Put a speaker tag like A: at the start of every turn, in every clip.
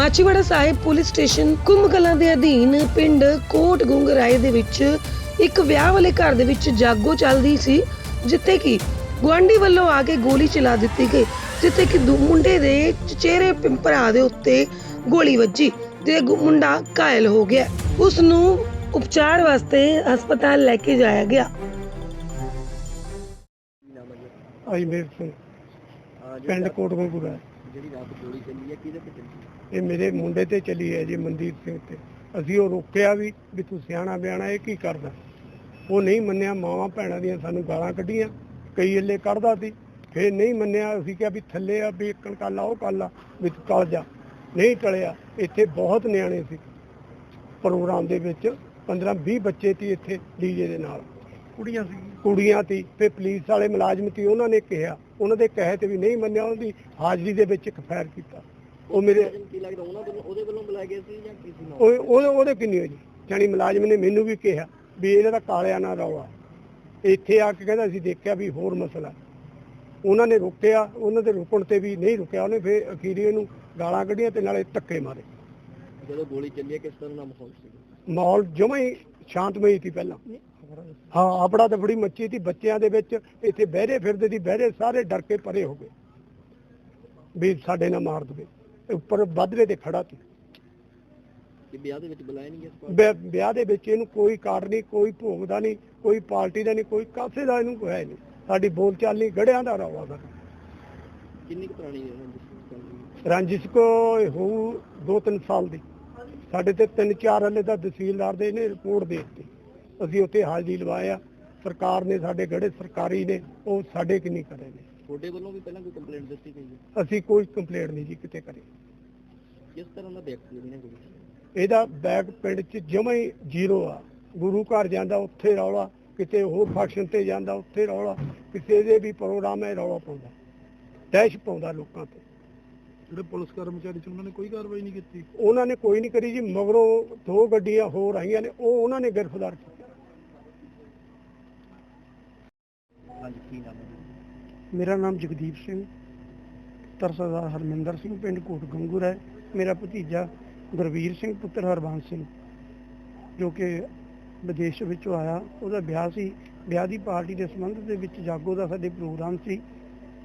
A: Machhiwara Sahib police station Kumbh Kalan ਦੇ ਅਧੀਨ ਪਿੰਡ ਕੋਟ ਗੁੰਗਰਾਏ ਦੇ ਵਿੱਚ ਇੱਕ ਵਿਆਹ ਵਾਲੇ ਘਰ ਦੇ ਵਿੱਚ ਜਾਗੋ ਚੱਲਦੀ ਸੀ ਜਿੱਥੇ ਕਿ ਗੁਆਂਢੀ ਵੱਲੋਂ ਆ ਕੇ ਗੋਲੀ ਚਲਾ ਦਿੱਤੀ ਗਈ ਜਿੱਥੇ ਕਿ ਦੂ ਮੁੰਡੇ ਦੇ ਚਿਹਰੇ ਭਰਾ ਦੇ ਉੱਤੇ ਗੋਲੀ ਵੱਜੀ ਤੇ ਮੁੰਡਾ ਘਾਇਲ ਹੋ ਗਿਆ। ਉਸ ਨੂੰ ਉਪਚਾਰ ਵਾਸਤੇ ਹਸਪਤਾਲ ਲੈ ਕੇ ਜਾਇਆ ਗਿਆ।
B: ਅਜਮੇਰ ਸਿੰਘ। ਪਿੰਡ ਕੋਟਗੰਗੂਰਾ
C: ਜਿਹੜੀ ਰਾਤ ਗੋਲੀ ਚੱਲੀ ਹੈ, ਕਿਹਦੇ ਤੇ ਚੱਲੀ
B: ਇਹ ਮੇਰੇ ਮੁੰਡੇ ਤੇ ਚੱਲੀ ਹੈ ਜੀ, ਮਨਦੀਪ ਸਿੰਘ ਤੇ ਅਸੀਂ ਉਹ ਰੋਕਿਆ ਵੀ ਵੀ ਤੂੰ ਸਿਆਣਾ ਬਿਆਣਾ, ਇਹ ਕੀ ਕਰਦਾ? ਉਹ ਨਹੀਂ ਮੰਨਿਆ, ਮਾਵਾਂ ਭੈਣਾਂ ਦੀਆਂ ਸਾਨੂੰ ਗਾਲਾਂ ਕੱਢੀਆਂ, ਕਈ ਏਲੇ ਕੱਢਦਾ ਸੀ। ਫੇਰ ਨਹੀਂ ਮੰਨਿਆ, ਅਸੀਂ ਕਿਹਾ ਵੀ ਥੱਲੇ ਆ, ਵੀ ਇੱਕਣ ਕਾਲਾ ਉਹ ਕਾਲਾ ਵੀ ਤੂੰ ਟਲ ਜਾ। ਨਹੀਂ ਟਲਿਆ, ਇੱਥੇ ਬਹੁਤ ਨਿਆਣੇ ਸੀ। ਪ੍ਰੋਗਰਾਮ ਦੇ ਵਿੱਚ 15 20 ਬੱਚੇ ਸੀ ਇੱਥੇ ਡੀਜੇ ਦੇ ਨਾਲ।
C: ਕੁੜੀਆਂ ਸੀ।
B: ਕੁੜੀਆਂ ਤੀ ਤੇ ਪੁਲਿਸ ਵਾਲੇ ਮੁਲਾਜ਼ਮ ਤੀ ਉਹਨਾਂ ਨੇ ਕਿਹਾ ਉਹਨਾਂ ਦੇ ਕਹੇ ਤੇ ਵੀ ਨਹੀਂ ਮੰਨਿਆ ਉਹਦੀ ਹਾਜ਼ਰੀ ਦੇ ਵਿੱਚ ਇੱਕ ਫਾਇਰ ਕੀਤਾ। ਉਹ ਮੇਰੇ
C: ਕੀ ਲੱਗਦਾ ਉਹਨਾਂ ਵੱਲੋਂ ਉਹਦੇ ਵੱਲੋਂ ਬੁਲਾਇਆ ਗਿਆ ਸੀ ਜਾਂ ਕਿਸੇ ਨੂੰ
B: ਉਹ ਉਹਦੇ ਉਹਦੇ ਕਿੰਨੀ ਹੋਈ? ਮੁਲਾਜ਼ਮ ਨੇ ਮੈਨੂੰ ਵੀ ਕਿਹਾ ਵੀ ਇਹਦਾ ਤਾਂ ਕਾਲਿਆ ਨਾ ਰੌਲਾ। ਇੱਥੇ ਆ ਕੇ ਕਹਿੰਦਾ ਅਸੀਂ ਦੇਖਿਆ ਵੀ ਹੋਰ ਮਸਲਾ। ਉਹਨਾਂ ਨੇ ਰੁਕਿਆ ਉਹਨਾਂ ਦੇ ਰੁਕਣ ਤੇ ਵੀ ਨਹੀਂ ਰੁਕਿਆ ਉਹਨੇ ਫਿਰ ਅਖੀਰੀ ਇਹਨੂੰ ਗਾਲਾਂ ਕੱਢੀਆਂ ਤੇ ਨਾਲੇ ਧੱਕੇ ਮਾਰੇ।
C: ਜਦੋਂ ਗੋਲੀ ਚੱਲੀ ਕਿਸ ਤਰ੍ਹਾਂ ਦਾ ਮਾਹੌਲ ਸੀ?
B: ਮਾਹੌਲ ਜਮਾਂ ਹੀ ਸ਼ਾਂਤਮਈ ਸੀ ਪਹਿਲਾਂ। ਹਾਂ ਆਪੜਾ ਤਾਂ ਬੜੀ ਮੱਚੀ ਸੀ ਬੱਚਿਆਂ ਦੇ ਵਿੱਚ ਇੱਥੇ ਬਹਿਰੇ ਫਿਰਦੇ ਸੀ ਬਹਿਰੇ ਸਾਰੇ ਡਰ ਕੇ ਪਰੇ ਹੋ ਗਏ। ਵੀ ਸਾਡੇ ਨਾਲ ਮਾਰ ਦਵੇ। ਉੱਪਰ ਵੱਧਰੇ ਤੇ ਖੜਾ ਸੀ।
C: ਵਿਆਹ ਦੇ ਵਿੱਚ ਬੁਲਾਇਆ ਨਹੀਂ ਗਿਆ ਇਸ
B: ਵਿਆਹ ਵਿਆਹ ਦੇ ਵਿੱਚ ਇਹਨੂੰ ਕੋਈ ਕਾਰਡ ਨਹੀਂ ਕੋਈ ਭੋਗ ਦਾ ਨਹੀਂ ਕੋਈ ਪਾਰਟੀ ਦਾ ਨਹੀਂ ਕੋਈ ਕਾਸੇ ਦਾ ਇਹਨੂੰ ਕੋਈ ਹੈ ਨਹੀਂ। ਸਾਡੀ ਬੋਲ ਚਾਲ ਨਹੀਂ ਗੜਿਆਂ ਦਾ ਰੌਲਾ ਦਾ
C: ਕਿੰਨੀ ਪੁਰਾਣੀ ਹੈ ਹੈ?
B: ਰੰਜਿਸ਼ ਕੋ ਹੋਊ ਦੋ ਤਿੰਨ ਸਾਲ ਦੀ। ਸਾਡੇ ਤੇ ਤਿੰਨ ਚਾਰ ਹਲੇ ਦਾ ਤਹਿਸੀਲਦਾਰ ਦੇ ਨੇ ਰਿਪੋਰਟ ਦੇ ਦਿੱਤੀ। ਅਸੀਂ ਉੱਥੇ ਹਾਜ਼ਰੀ ਲਵਾਇਆ ਸਰਕਾਰ ਨੇ ਸਾਡੇ ਗੜੇ ਸਰਕਾਰੀ ਨੇ ਉਹ ਸਾਡੇ ਕਿ ਨਹੀਂ ਕਰੇ ਨੇ।
C: ਤੁਹਾਡੇ ਵੱਲੋਂ ਵੀ ਪਹਿਲਾਂ ਕੋਈ ਕੰਪਲੇਂਟ ਦਿੱਤੀ ਗਈ ਹੈ?
B: ਅਸੀਂ ਕੋਈ ਕੰਪਲੇਂਟ ਨਹੀਂ ਜੀ ਕਿਤੇ ਕਰੀ।
C: ਕਿਸ ਤਰ੍ਹਾਂ ਦਾ ਵਿਅਕਤੀ ਗੋਲੀ ਚੱਲੀ
B: ਇਹਦਾ ਬੈਗ ਪਿੰਡ 'ਚ ਜਮਾਂ ਹੀ ਜ਼ੀਰੋ ਆ। ਗੁਰੂ ਘਰ ਜਾਂਦਾ ਉੱਥੇ ਰੌਲਾ ਕਿਤੇ ਹੋਰ ਫੰਕਸ਼ਨ ਤੇ ਜਾਂਦਾ ਉੱਥੇ ਰੌਲਾ ਕਿਸੇ ਦੇ ਵੀ ਪ੍ਰੋਗਰਾਮ ਹੈ ਰੌਲਾ ਪਾਉਂਦਾ। ਦਹਿਸ਼ ਪਾਉਂਦਾ ਲੋਕਾਂ ਤੇ।
C: ਜਿਹੜੇ ਪੁਲਿਸ ਕਰਮਚਾਰੀ ਸੀ ਉਹਨਾਂ ਨੇ ਕੋਈ ਕਾਰਵਾਈ ਨਹੀਂ ਕੀਤੀ?
B: ਉਹਨਾਂ ਨੇ ਕੋਈ ਨਹੀਂ ਕਰੀ ਜੀ ਮਗਰੋਂ ਦੋ ਗੱਡੀਆਂ ਹੋਰ ਆਈਆਂ ਨੇ ਉਹ ਉਹਨਾਂ ਨੇ ਗ੍ਰਿਫਤਾਰ
C: ਹਾਂਜੀ ਕੀ ਨਾਮ ਹੈ
B: ਮੇਰਾ ਨਾਮ ਜਗਦੀਪ ਸਿੰਘ, ਤਰਸਦਾਰ ਹਰਮਿੰਦਰ ਸਿੰਘ, ਪਿੰਡ ਕੋਟ ਗੰਗੂਰ ਹੈ। ਮੇਰਾ ਭਤੀਜਾ ਗੁਰਵੀਰ ਸਿੰਘ, ਪੁੱਤਰ ਹਰਬੰਸ ਸਿੰਘ, ਜੋ ਕਿ ਵਿਦੇਸ਼ ਵਿੱਚੋਂ ਆਇਆ। ਉਹਦਾ ਵਿਆਹ ਸੀ। ਵਿਆਹ ਦੀ ਪਾਰਟੀ ਦੇ ਸੰਬੰਧ ਦੇ ਵਿੱਚ ਜਾਗੋ ਦਾ ਸਾਡੇ ਪ੍ਰੋਗਰਾਮ ਸੀ।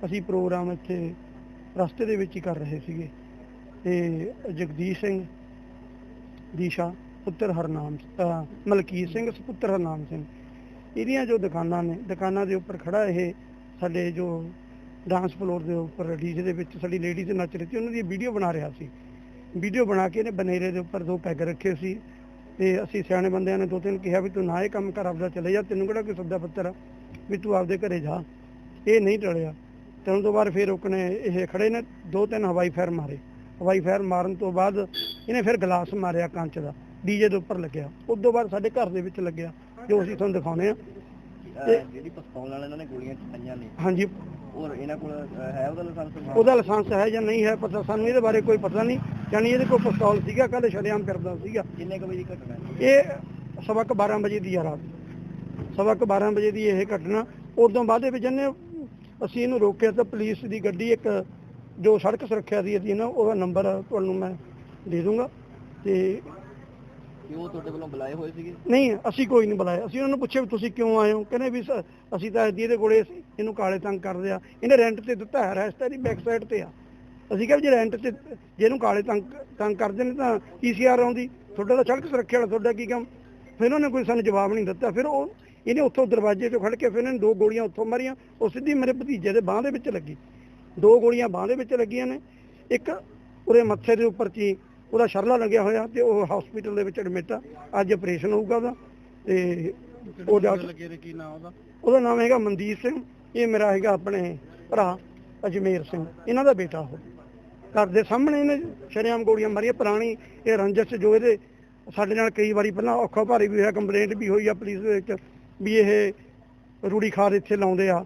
B: ਅਸੀਂ ਪ੍ਰੋਗਰਾਮ ਇੱਥੇ ਰਸਤੇ ਦੇ ਵਿੱਚ ਹੀ ਕਰ ਰਹੇ ਸੀਗੇ। ਤੇ ਜਗਦੀਸ਼ ਸਿੰਘ ਦੀਸ਼ਾ, ਪੁੱਤਰ ਹਰਨਾਮ, ਅਹ ਮਲਕੀਤ ਸਿੰਘ, ਪੁੱਤਰ ਹਰਨਾਮ ਸਿੰਘ ਇਹਦੀਆਂ ਜੋ ਦੁਕਾਨਾਂ ਨੇ, ਦੁਕਾਨਾਂ ਦੇ ਉੱਪਰ ਖੜਾ ਇਹ ਸਾਡੇ ਜੋ ਡਾਂਸ ਫਲੋਰ ਦੇ ਉੱਪਰ ਡੀਜੇ ਦੇ ਵਿੱਚ ਸਾਡੀ ਲੇਡੀਜ਼ ਨੱਚ ਰਹੀ ਸੀ, ਉਹਨਾਂ ਦੀ ਵੀਡੀਓ ਬਣਾ ਰਿਹਾ ਸੀ। ਵੀਡੀਓ ਬਣਾ ਕੇ ਇਹਨੇ ਬਨੇਰੇ ਦੇ ਉੱਪਰ ਦੋ ਪੈਗ ਰੱਖੇ ਸੀ ਤੇ ਅਸੀਂ ਸਿਆਣੇ ਬੰਦਿਆਂ ਨੇ ਦੋ ਤਿੰਨ ਕਿਹਾ ਵੀ ਤੂੰ ਨਾ ਇਹ ਕੰਮ ਕਰ, ਆਪਦਾ ਚਲੇ ਜਾ, ਤੈਨੂੰ ਕਿਹੜਾ ਕੋਈ ਸੱਦਾ ਪੱਤਰ ਆ? ਵੀ ਤੂੰ ਆਪਦੇ ਘਰੇ ਜਾ। ਇਹ ਨਹੀਂ ਟਲਿਆ। ਤੇ ਉਸ ਤੋਂ ਬਾਅਦ ਫਿਰ ਉਕਨੇ ਇਹ ਖੜੇ ਨੇ ਦੋ ਤਿੰਨ ਹਵਾਈ ਫਾਇਰ ਮਾਰੇ। ਹਵਾਈ ਫਾਇਰ ਮਾਰਨ ਤੋਂ ਬਾਅਦ ਇਹਨੇ ਫਿਰ ਗਲਾਸ ਮਾਰਿਆ ਕੰਚ ਦਾ, ਡੀਜੇ ਦੇ ਉੱਪਰ ਲੱਗਿਆ। ਉਸ ਤੋਂ ਬਾਅਦ ਸਾਡੇ ਘਰ ਦੇ ਵਿੱਚ ਲੱਗਿਆ। ਜੋ ਅਸੀਂ ਤੁਹਾਨੂੰ ਦਿਖਾਉਨੇ ਆ
C: ਜਿਹੜੀ ਪਿਸਤੌਲ ਨਾਲ ਇਹਨਾਂ ਨੇ ਗੋਲੀਆਂ ਚਲਾਈਆਂ ਨੇ।
B: ਹਾਂਜੀ।
C: ਔਰ ਇਹਨਾਂ ਕੋਲ ਹੈ ਉਹਦਾ ਲਾਇਸੈਂਸ
B: ਉਹਦਾ ਲਾਇਸੈਂਸ ਹੈ ਜਾਂ ਨਹੀਂ ਹੈ ਪਤਾ ਸਾਨੂੰ ਇਹਦੇ ਬਾਰੇ ਕੋਈ ਪਤਾ ਨਹੀਂ। ਜਾਨੀ ਇਹਦੇ ਕੋਲ ਪਿਸਤੌਲ ਸੀਗਾ ਕੱਲ ਸ਼ਰੇਆਮ ਫਿਰਦਾ ਸੀਗਾ।
C: ਕਿੰਨੇ ਕੁ ਵਜੇ ਦੀ ਘਟਨਾ
B: ਇਹ ਸਵਾ ਕੁ 12 ਵਜੇ ਦੀ ਆ ਰਾਤ। ਸਵਾ ਕੁ 12 ਵਜੇ ਦੀ ਇਹ ਘਟਨਾ। ਉਦੋਂ ਬਾਅਦ ਦੇ ਵਿੱਚ ਇਹਨੇ ਅਸੀਂ ਇਹਨੂੰ ਰੋਕਿਆ ਤਾਂ ਪੁਲਿਸ ਦੀ ਗੱਡੀ ਇੱਕ ਜੋ ਸੜਕ ਸੁਰੱਖਿਆ ਦੀ ਅਸੀਂ ਨਾ ਉਹਦਾ ਨੰਬਰ ਤੁਹਾਨੂੰ ਮੈਂ ਦੇ ਦੂੰਗਾ। ਤੇ
C: ਕਿ ਉਹ ਤੁਹਾਡੇ ਵੱਲੋਂ ਬੁਲਾਏ ਹੋਏ ਸੀਗੇ?
B: ਨਹੀਂ, ਅਸੀਂ ਕੋਈ ਨਹੀਂ ਬੁਲਾਇਆ। ਅਸੀਂ ਉਹਨਾਂ ਨੂੰ ਪੁੱਛਿਆ ਵੀ ਤੁਸੀਂ ਕਿਉਂ ਆਏ ਹੋ? ਕਹਿੰਦੇ ਵੀ ਸ- ਅਸੀਂ ਤਾਂ ਇਹਦੀ ਇਹਦੇ ਕੋਲੇ ਸੀ, ਇਹਨੂੰ ਕਾਲੇ ਤੰਗ ਕਰਦੇ ਆ। ਇਹਨੇ ਰੈਂਟ ਤੇ ਦਿੱਤਾ ਹੈ ਰੈਸਟ ਇਹਦੀ ਬੈਕ ਸਾਈਡ ਤੇ ਆ। ਅਸੀਂ ਕਿਹਾ ਵੀ ਜੇ ਰੈਂਟ ਤੇ ਜੇ ਇਹਨੂੰ ਕਾਲੇ ਤੰਗ ਤੰਗ ਕਰਦੇ ਨੇ ਤਾਂ ਈਸੀਆਰ ਆਉਂਦੀ। ਤੁਹਾਡਾ ਤਾਂ ਸੜਕ ਸੁਰੱਖਿਆ ਵਾਲਾ ਤੁਹਾਡਾ ਕੀ ਕੰਮ? ਫਿਰ ਉਹਨਾਂ ਕੋਈ ਸਾਨੂੰ ਜਵਾਬ ਨਹੀਂ ਦਿੱਤਾ। ਫਿਰ ਉਹ ਇਹਨੇ ਉੱਥੋਂ ਦਰਵਾਜ਼ੇ 'ਚੋਂ ਖੜ ਕੇ ਫਿਰ ਇਹਨੇ ਦੋ ਗੋਲੀਆਂ ਉੱਥੋਂ ਮਾਰੀਆਂ। ਉਹ ਸਿੱਧੀ ਮੇਰੇ ਭਤੀਜੇ ਦੇ ਬਾਹ ਦੇ ਵਿੱਚ ਲੱਗੀ। ਦੋ ਗੋਲੀਆਂ ਬਾਹ ਦੇ ਵਿੱਚ ਲੱਗੀਆਂ ਨੇ। ਇੱਕ ਉਰੇ ਮੱਥੇ ਦੇ ਉੱਪਰ ਚੀ ਉਹਦਾ ਸ਼ਰਲਾ ਲੱਗਿਆ ਹੋਇਆ ਤੇ ਉਹ ਹਸਪੀਟਲ ਦੇ ਵਿੱਚ ਐਡਮਿਟ ਆ। ਅੱਜ ਆਪਰੇਸ਼ਨ ਹੋਊਗਾ ਉਹਦਾ ਤੇ ਉਹ ਡਾਕਟਰ
C: ਲੱਗੇ ਨੇ ਕੀ ਨਾਮ ਉਹਦਾ?
B: ਉਹਦਾ ਨਾਮ ਹੈਗਾ ਮਨਦੀਪ ਸਿੰਘ ਇਹ ਮੇਰਾ ਹੈਗਾ ਆਪਣੇ ਭਰਾ ਅਜਮੇਰ ਸਿੰਘ ਇਹਨਾਂ ਦਾ ਬੇਟਾ ਉਹ। ਘਰ ਦੇ ਸਾਹਮਣੇ ਇਹਨੇ ਸ਼ਰੇਆਮ ਗੋਲੀਆਂ ਮਾਰੀਆਂ ਪੁਰਾਣੀ ਇਹ ਰੰਜਸ ਜੋ ਇਹਦੇ ਸਾਡੇ ਨਾਲ ਕਈ ਵਾਰੀ ਪਹਿਲਾਂ ਔਖਾ ਭਾਰੀ ਵੀ ਹੋਇਆ ਕੰਪਲੇਂਟ ਵੀ ਹੋਈ ਆ ਪੁਲਿਸ ਦੇ ਵਿੱਚ ਵੀ ਇਹ ਰੂੜੀ ਖਾਦ ਇੱਥੇ ਲਾਉਂਦੇ ਆ।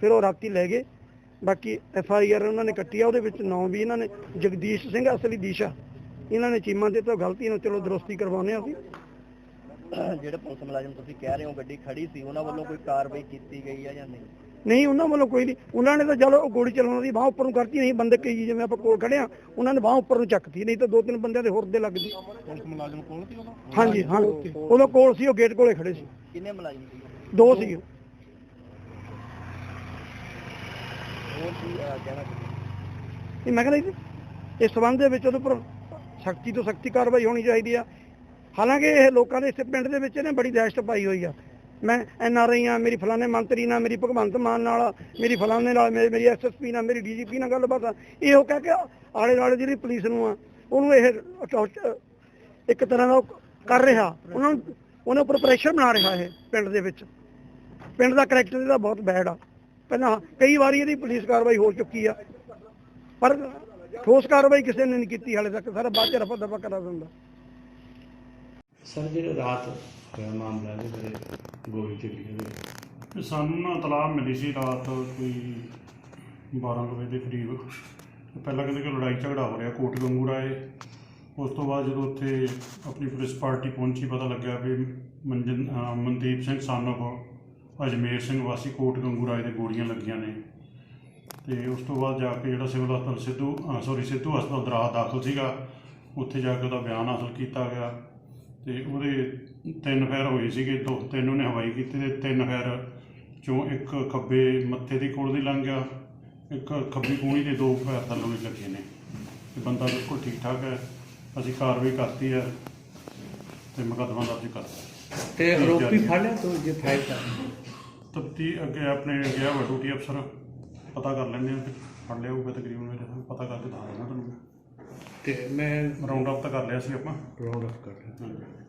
B: ਫਿਰ ਉਹ ਰਾਤੀ ਲੈ ਗਏ। ਬਾਕੀ ਐਫ ਆਈ ਆਰ ਉਹਨਾਂ ਨੇ ਕੱਟੀ ਆ ਉਹਦੇ ਵਿੱਚ ਨਾਂ ਵੀ ਇਹਨਾਂ ਨੇ ਜਗਦੀਸ਼ ਸਿੰਘ ਅਸਲੀ ਦੀਸ਼ਾ। ਇਹਨਾਂ ਨੇ ਚੀਮਾ ਦੇ ਤੋਂ ਗਲਤੀ ਨੂੰ ਚਲੋ ਦਰੁਸਤੀ ਕਰਵਾਉਂਦੇ ਆ ਅਸੀਂ।
D: ਜਿਹੜੇ ਪੁਲਿਸ ਮੁਲਾਜ਼ਮ ਤੁਸੀਂ ਕਹਿ ਰਹੇ ਹੋ ਗੱਡੀ ਖੜੀ ਸੀ ਉਹਨਾਂ ਵੱਲੋਂ ਕੋਈ ਕਾਰਵਾਈ ਕੀਤੀ ਗਈ ਹੈ ਜਾਂ ਨਹੀਂ?
B: ਨਹੀਂ ਉਹਨਾਂ ਵੱਲੋਂ ਕੋਈ ਨਹੀਂ। ਉਹਨਾਂ ਨੇ ਤਾਂ ਚਲੋ ਉਹ ਗੋਲੀ ਚਲਾਉਣ ਦੀ ਬਾਹ ਉੱਪਰ ਨੂੰ ਕਰਤੀ ਨਹੀਂ ਬੰਦੇ ਕਈ ਜਿਵੇਂ ਆਪਾਂ ਕੋਲ ਖੜੇ ਆ ਉਹਨਾਂ ਨੇ ਬਾਹ ਉੱਪਰ ਨੂੰ ਚੱਕਤੀ ਨਹੀਂ ਤਾਂ ਦੋ ਤਿੰਨ ਬੰਦਿਆਂ ਦੇ ਹੁਰਦੇ ਲੱਗਦੀ
C: ਪੁਲਿਸ ਮੁਲਾਜ਼ਮ ਕੋਲ ਸੀ ਉਹਦਾ?
B: ਹਾਂਜੀ ਹਾਂ ਉਦੋਂ ਕੋਲ ਸੀ ਉਹ ਗੇਟ ਕੋਲੇ ਖੜੇ ਸੀ।
D: ਕਿੰਨੇ ਮੁਲਾਜ਼ਮ ਸੀ?
B: ਦੋ ਸੀ
D: ਹੋਰ ਕੀ ਅਹ, ਕਹਿਣਾ ਚਾਹੁੰਦੇ
B: ਇਹ ਮੈਂ ਕਹਿੰਦਾ ਜੀ ਇਸ ਸੰਬੰਧ ਦੇ ਵਿੱਚ ਉਹਦੇ ਉੱਪਰ ਸਖਤੀ ਤੋਂ ਸਖਤੀ ਕਾਰਵਾਈ ਹੋਣੀ ਚਾਹੀਦੀ ਆ। ਹਾਲਾਂਕਿ ਇਹ ਲੋਕਾਂ ਦੇ ਇਸ ਪਿੰਡ ਦੇ ਵਿੱਚ ਇਹਨੇ ਬੜੀ ਦਹਿਸ਼ਤ ਪਾਈ ਹੋਈ ਆ। ਮੈਂ ਐਨ ਆਰ ਆਈ ਆ ਮੇਰੀ ਫਲਾਣੇ ਮੰਤਰੀ ਨਾਲ ਮੇਰੀ ਭਗਵੰਤ ਮਾਨ ਨਾਲ ਮੇਰੀ ਫਲਾਣੇ ਨਾਲ ਮੇਰੀ ਮੇਰੀ ਐਸਐਸਪੀ ਨਾਲ ਮੇਰੀ ਡੀਜੀਪੀ ਨਾਲ ਗੱਲਬਾਤ ਆ। ਇਹੋ ਕਹਿ ਕੇ ਆਲੇ ਦੁਆਲੇ ਜਿਹੜੀ ਪੁਲਿਸ ਨੂੰ ਆ ਉਹਨੂੰ ਇਹ ਟੌਰਚ- ਇੱਕ ਤਰ੍ਹਾਂ ਦਾ ਉਹ ਕਰ ਰਿਹਾ। ਉਹਨਾਂ ਨੂੰ ਉਹਨਾਂ ਉੱਪਰ ਪ੍ਰੈਸ਼ਰ ਬਣਾ ਰਿਹਾ ਇਹ ਪਿੰਡ ਦੇ ਵਿੱਚ। ਪਿੰਡ ਦਾ ਕਰੈਕਟਰ ਇਹਦਾ ਬਹੁਤ ਬੈਡ ਆ। ਪਹਿਲਾਂ ਕਈ ਵਾਰੀ ਇਹਦੀ ਪੁਲਿਸ ਕਾਰਵਾਈ ਹੋ ਚੁੱਕੀ ਆ। ਪਰ ਠੋਸ ਕਾਰਵਾਈ ਕਿਸੇ ਨੇ ਨਹੀਂ ਕੀਤੀ ਹਾਲੇ ਤੱਕ। ਸਾਰਾ ਬਾਅਦ ਚ ਰਫਾ ਦਫਾ ਕਰਾ ਦਿੰਦਾ।
E: ਸਰ ਜਿਹੜੇ ਰਾਤ ਹੋਇਆ ਮਾਮਲਾ ਇਹਦੇ ਬਾਰੇ ਗੋਲੀ ਚੱਲੀ
F: ਤੇ ਸਾਨੂੰ ਨਾ ਤਲਾਹ ਮਿਲੀ ਸੀ ਰਾਤ ਕੋਈ 12 ਕੁ ਵਜੇ ਦੇ ਕਰੀਬ। ਪਹਿਲਾਂ ਕਹਿੰਦੇ ਕਿ ਲੜਾਈ ਝਗੜਾ ਹੋ ਰਿਹਾ ਕੋਟ ਗੰਗੂਰਾ ਏ। ਉਸ ਤੋਂ ਬਾਅਦ ਜਦੋਂ ਉੱਥੇ ਆਪਣੀ ਪੁਲਿਸ ਪਾਰਟੀ ਪਹੁੰਚੀ ਪਤਾ ਲੱਗਿਆ ਵੀ ਮਨਜਨ ਮਨਦੀਪ ਸਿੰਘ ਸਾਨੋ ਅਜਮੇਰ ਸਿੰਘ ਵਾਸੀ ਕੋਟ ਗੰਗੂਰਾ ਏ ਦੇ ਗੋਲੀਆਂ ਲੱਗੀਆਂ ਨੇ। ਤੇ ਉਸ ਤੋਂ ਬਾਅਦ ਜਾ ਕੇ ਜਿਹੜਾ ਸਿਵਲ ਹਸਪਤਾਲ ਸਿੱਧੂ ਸੌਰੀ ਸਿੱਧੂ ਹਸਪਤਾਲ ਦਰਾਹ ਦਾਖਲ ਸੀਗਾ, ਉੱਥੇ ਜਾ ਕੇ ਉਹਦਾ ਬਿਆਨ ਹਾਸਲ ਕੀਤਾ ਗਿਆ। ਤੇ ਉਹਦੇ ਤਿੰਨ ਫੈਰ ਹੋਏ ਸੀਗੇ, ਦੋ, ਤਿੰਨ ਉਹਨੇ ਹਵਾਈ ਕੀਤੇ ਤੇ ਤਿੰਨ ਫੈਰ ਚੋਂ ਇੱਕ ਖੱਬੇ ਮੱਥੇ ਦੇ ਕੋਲ ਦੀ ਲੰਘ ਗਿਆ, ਇੱਕ ਖੱਬੀ ਕੂਣੀ ਦੇ ਦੋ ਫੈਰ ਥੱਲੋਂ ਵੀ ਲੱਗੇ ਨੇ। ਤੇ ਬੰਦਾ ਬਿਲਕੁਲ ਠੀਕ ਠਾਕ ਹੈ, ਅਸੀਂ ਕਾਰਵਾਈ ਕਰਤੀ ਹੈ ਤੇ ਮੁਕੱਦਮਾ ਦਰਜ ਕਰਤਾ
E: ਤੇ ਆਰੋਪੀ ਫੜ ਲਿਆ ਤੂੰ ਜੇ ਕਰ
F: ਤਪਤੀ ਅੱਗੇ ਆਪਣੇ ਗਿਆ ਵਾ ਡਿਊਟੀ ਅਫਸਰ ਪਤਾ ਕਰ ਲੈਂਦੇ ਆ ਫੜ ਲਿਆ ਹੋਊਗਾ ਤਕਰੀਬਨ ਮੇਰੇ ਖਿਆਲ, ਪਤਾ ਕਰਕੇ ਦੱਸ ਦਿੰਦਾ ਤੁਹਾਨੂੰ
E: ਤੇ ਮੈਂ
F: ਰਾਉਂਡ ਅਪ ਤਾਂ ਕਰ ਲਿਆ ਸੀ ਆਪਾਂ।
E: ਰਾਉਂਡ ਅਪ ਕਰ ਲਿਆ।
F: ਹਾਂਜੀ।